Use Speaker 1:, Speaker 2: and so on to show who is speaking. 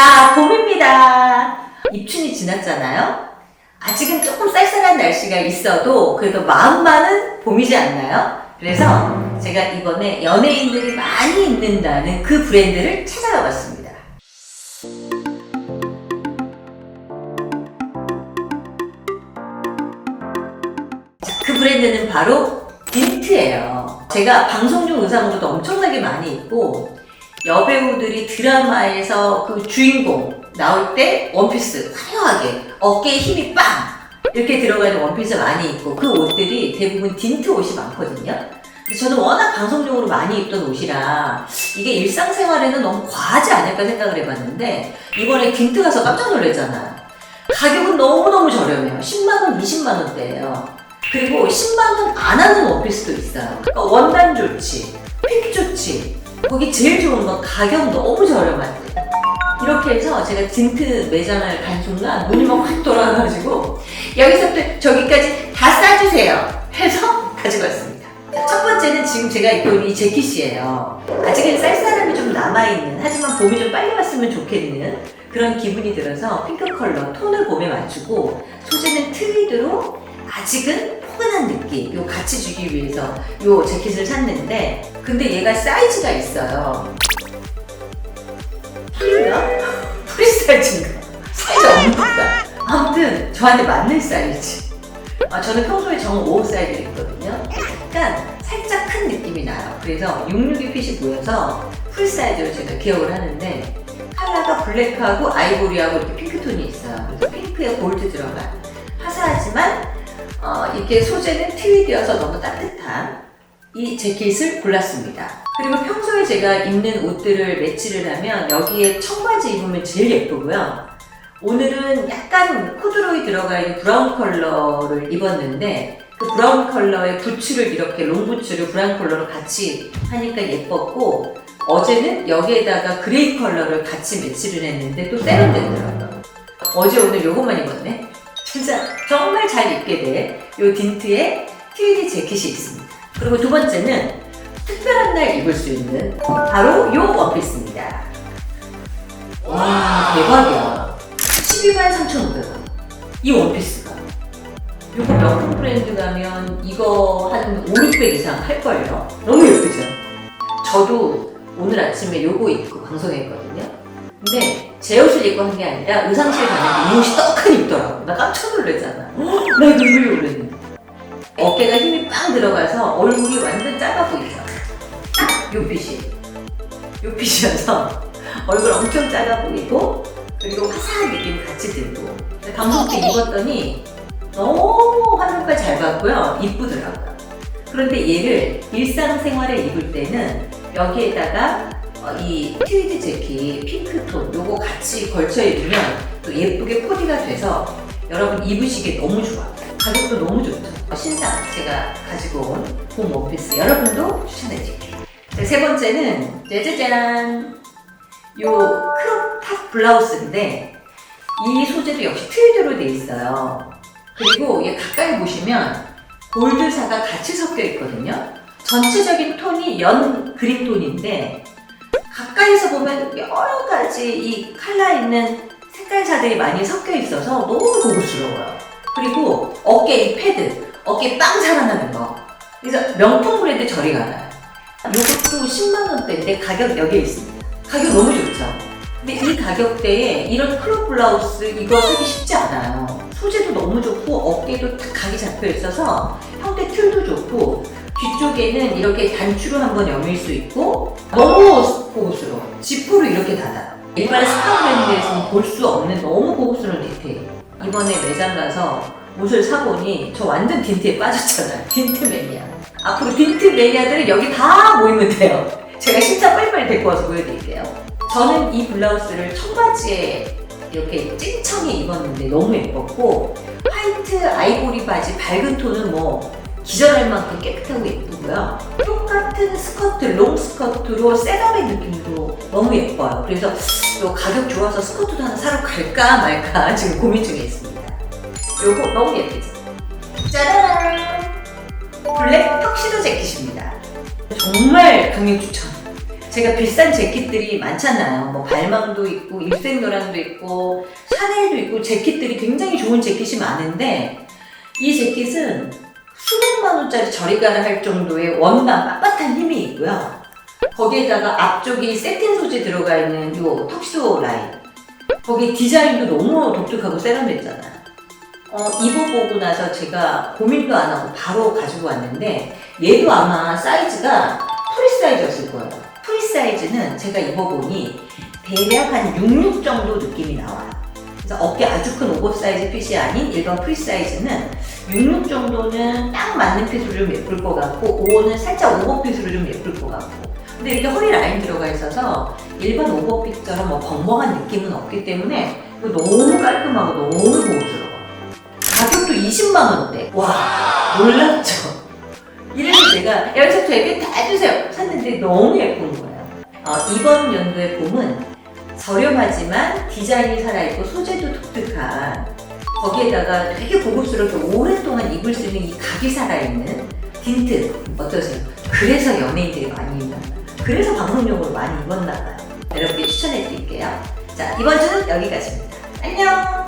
Speaker 1: 자, 봄입니다. 입춘이 지났잖아요? 아직은 조금 쌀쌀한 날씨가 있어도 그래도 마음만은 봄이지 않나요? 그래서 제가 이번에 연예인들이 많이 입는다는 그 브랜드를 찾아가 봤습니다. 자, 그 브랜드는 바로 딘트예요. 제가 방송용 의상으로도 엄청나게 많이 입고 여배우들이 드라마에서 그 주인공 나올 때 원피스 화려하게 어깨에 힘이 빵 이렇게 들어가는 원피스 많이 입고 그 옷들이 대부분 딘트 옷이 많거든요. 근데 저는 워낙 방송용으로 많이 입던 옷이라 이게 일상생활에는 너무 과하지 않을까 생각을 해봤는데 이번에 딘트 가서 깜짝 놀랐잖아요. 가격은 너무너무 저렴해요. 10만원, 20만원대예요. 그리고 10만원 안 하는 원피스도 있어요. 그러니까 원단 좋지, 핏 좋지, 거기 제일 좋은 건 가격 너무 저렴한데. 이렇게 해서 제가 딘트 매장을 간 순간 눈이 막 확 돌아가가지고 여기서부터 저기까지 다 싸주세요 해서 가지고 왔습니다. 자, 첫 번째는 지금 제가 입고 있는 이 재킷이에요. 아직은 쌀쌀함이 좀 남아있는 하지만 봄이 좀 빨리 왔으면 좋겠는 그런 기분이 들어서 핑크 컬러 톤을 봄에 맞추고 소재는 트위드로 아직은 포근한 느낌 요 같이 주기 위해서 요 재킷을 샀는데 근데 얘가 사이즈가 있어요 풀인가? 프리 사이즈인가? 사이즈 없는가? 아무튼 저한테 맞는 사이즈 아, 저는 평소에 정5 사이즈를 입거든요 약간 살짝 큰 느낌이 나요 그래서 66이 핏이 보여서 풀 사이즈로 제가 기억을 하는데 컬러가 블랙하고 아이보리하고 이렇게 핑크톤이 있어요 그래서 핑크에 골드 들어간 화사하지만 어, 이게 소재는 트위드여서 너무 따뜻한 이 재킷을 골랐습니다. 그리고 평소에 제가 입는 옷들을 매치를 하면 여기에 청바지 입으면 제일 예쁘고요. 오늘은 약간 코드로이 들어가 있는 브라운 컬러를 입었는데 그 브라운 컬러의 부츠를 이렇게 롱 부츠를 브라운 컬러로 같이 하니까 예뻤고 어제는 여기에다가 그레이 컬러를 같이 매치를 했는데 또 세련되더라고요. 어제 오늘 요것만 입었네. 진짜 정말 잘 입게 돼. 요 딘트의 트위디 재킷이 있습니다. 그리고 두 번째는 특별한 날 입을 수 있는 바로 요 원피스입니다. 와 대박이야. 12만 3,500원. 이 원피스가. 요거 명품 브랜드 가면 이거 한 5, 600 이상 할걸요? 너무 예쁘죠? 저도 오늘 아침에 요거 입고 방송했거든요. 근데 제 옷을 입고 한 게 아니라 의상실 가는데 이 옷이 입더라고. 나 깜짝 놀랐잖아. 나 이거 입으려고 그랬는데. 어깨가 힘이 빵 들어가서 얼굴이 완전 작아 보이죠. 딱요 핏이. 요 핏이어서 얼굴 엄청 작아 보이고 그리고 화사한 느낌 같이 들고. 때 입었더니 너무 화장까잘 받고요. 이쁘더라고요. 그런데 얘를 일상생활에 입을 때는 여기에다가 어, 이 트위드 재킷 핑크톤 요거 같이 걸쳐 입으면 또 예쁘게 코디가 돼서 여러분 입으시기 너무 좋아요. 가격도 너무 좋죠. 신상 제가 가지고 온봄 원피스 여러분도 추천해드릴게요. 자, 세 번째는 짜자잔 요 크롭탑 블라우스인데 이 소재도 역시 트위드로 돼 있어요. 그리고 얘 가까이 보시면 골드사가 같이 섞여 있거든요. 전체적인 톤이 연 그린 톤인데 가까이서 보면 여러 가지 이 칼라 있는 색깔사들이 많이 섞여 있어서 너무 고급스러워요. 그리고 어깨 이 패드, 어깨 빵 살아나는 거. 그래서 명품 브랜드 저리 가나요. 이것도 10만원대인데 가격 여기에 있습니다. 가격 너무 좋죠? 근데 이 가격대에 이런 크롭 블라우스 이거 사기 쉽지 않아요. 소재도 너무 좋고 어깨도 딱 각이 잡혀 있어서 형태 틀도 좋고 뒤쪽에는 이렇게 단추로 한번 여밀 수 있고 너무 고급스러워. 지프로 이렇게 닫아요. 일반 스카 브랜드에서는 볼 수 없는 너무 고급스러운 디테일. 이번에 매장 가서 옷을 사보니 저 완전 딘트에 빠졌잖아요. 딘트 매니아. 앞으로 딘트 매니아들은 여기 다 모이면 돼요. 제가 진짜 빨리빨리 데리고 와서 보여드릴게요. 저는 이 블라우스를 청바지에 이렇게 찡청이 입었는데 너무 예뻤고 화이트 아이보리 바지 밝은 톤은 뭐 기절할 만큼 깨끗하고 예쁘고요. 똑같은 스커트, 롱 스커트로 셋업의 느낌도 너무 예뻐요. 그래서 요 가격 좋아서 스커트도 하나 사러 갈까 말까 지금 고민 중에 있습니다. 요거 너무 예쁘죠? 짜라란! 블랙 턱시도 재킷입니다. 정말 강력 추천. 제가 비싼 재킷들이 많잖아요. 뭐 발망도 있고 일생노랑도 있고 샤넬도 있고 재킷들이 굉장히 좋은 재킷이 많은데 이 재킷은 수백만 원짜리 저리가를 할 정도의 원단 빳빳한 힘이 있고요. 거기에다가 앞쪽이 세틴 소재 들어가 있는 요 턱시도 라인. 거기 디자인도 너무 독특하고 세련됐잖아요. 어, 입어보고 나서 제가 고민도 안 하고 바로 가지고 왔는데 얘도 아마 사이즈가 프리 사이즈였을 거예요. 프리 사이즈는 제가 입어보니 대략 한 66 정도 느낌이 나와요. 어깨 아주 큰 오버 사이즈 핏이 아닌 일반 프리 사이즈는 66 정도는 딱 맞는 핏으로 좀 예쁠 것 같고 5는 살짝 오버 핏으로 좀 예쁠 것 같고 근데 이렇게 허리 라인 들어가 있어서 일반 오버 핏처럼 뭐 벙벙한 느낌은 없기 때문에 너무 깔끔하고 너무 고급스러워. 가격도 20만 원대. 와 놀랍죠. 이래서 제가 여기서부터 얘기 다 해주세요. 샀는데 너무 예쁜 거예요. 어, 이번 연도의 봄은 저렴하지만 디자인이 살아있고 소재도 독특한 거기에다가 되게 고급스럽게 오랫동안 입을 수 있는 이 각이 살아있는 딘트 어떠세요? 그래서 연예인들이 많이 입나. 그래서 방송용으로 많이 입었나 봐요. 여러분께 추천해 드릴게요. 자 이번 주는 여기까지입니다. 안녕!